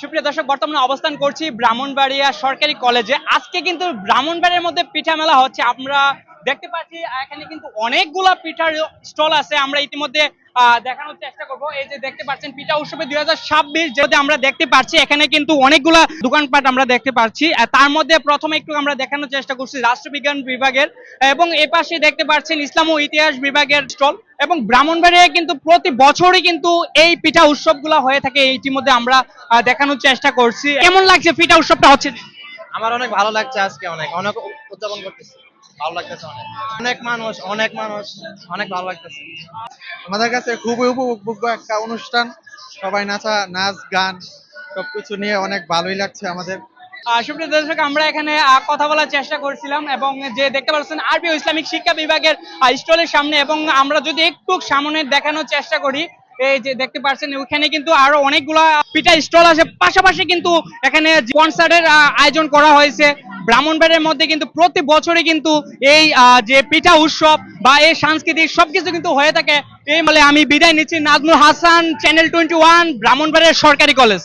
সুপ্রিয় দর্শক, বর্তমানে অবস্থান করছি ব্রাহ্মণবাড়িয়া সরকারি কলেজে। আজকে কিন্তু ব্রাহ্মণবাড়িয়ার মধ্যে পিঠা মেলা হচ্ছে। আমরা দেখতে পাচ্ছি, এখানে কিন্তু অনেকগুলা পিঠার স্টল আছে। আমরা ইতিমধ্যে দেখানোর চেষ্টা করব। এই যে দেখতে পাচ্ছেন, পিঠা উৎসবে দুই হাজার ছাব্বিশ যেহেতু আমরা দেখতে পাচ্ছি, এখানে কিন্তু অনেকগুলা দোকানপাট আমরা দেখতে পাচ্ছি। তার মধ্যে প্রথমে একটু আমরা দেখানোর চেষ্টা করছি রাষ্ট্রবিজ্ঞান বিভাগের। এবং এ পাশে দেখতে পাচ্ছেন ইসলাম ও ইতিহাস বিভাগের স্টল। এবং ব্রাহ্মণবাড়িয়ায় কিন্তু প্রতি বছরই কিন্তু এই পিঠা উৎসবগুলো হয়ে থাকে। ইতিমধ্যে আমরা দেখানোর চেষ্টা করছি। কেমন লাগছে পিঠা উৎসবটা হচ্ছে? আমার অনেক ভালো লাগছে আজকে অনেক। অনেক উদযাপন করতেছি। ভালো লাগতেছে অনেক। অনেক মানুষ অনেক মানুষ, অনেক ভালো লাগতেছে। আমাদের কাছে খুবই উপভোগ্য একটা অনুষ্ঠান। সবাই নাচা, নাচ, গান সবকিছু নিয়ে অনেক ভালোই লাগছে আমাদের। সুপ্রিয় দর্শক, আমরা এখানে কথা বলার চেষ্টা করছিলাম এবং যে দেখতে পাচ্ছেন আরবি ইসলামিক শিক্ষা বিভাগের স্টলের সামনে এবং আমরা যদি একটু সামনে দেখানোর চেষ্টা করি, এই যে দেখতে পাচ্ছেন ওখানে কিন্তু আরও অনেকগুলা পিঠা স্টল আছে। পাশাপাশি কিন্তু এখানে কনসার্টের আয়োজন করা হয়েছে। ব্রাহ্মণবাড়ির মধ্যে কিন্তু প্রতি বছরই কিন্তু এই যে পিঠা উৎসব বা এই সাংস্কৃতিক সবকিছু কিন্তু হয়ে থাকে। এই বলে আমি বিদায় নিচ্ছি Nazmul Hasan channel twenty one Brahmanbaria সরকারি কলেজ।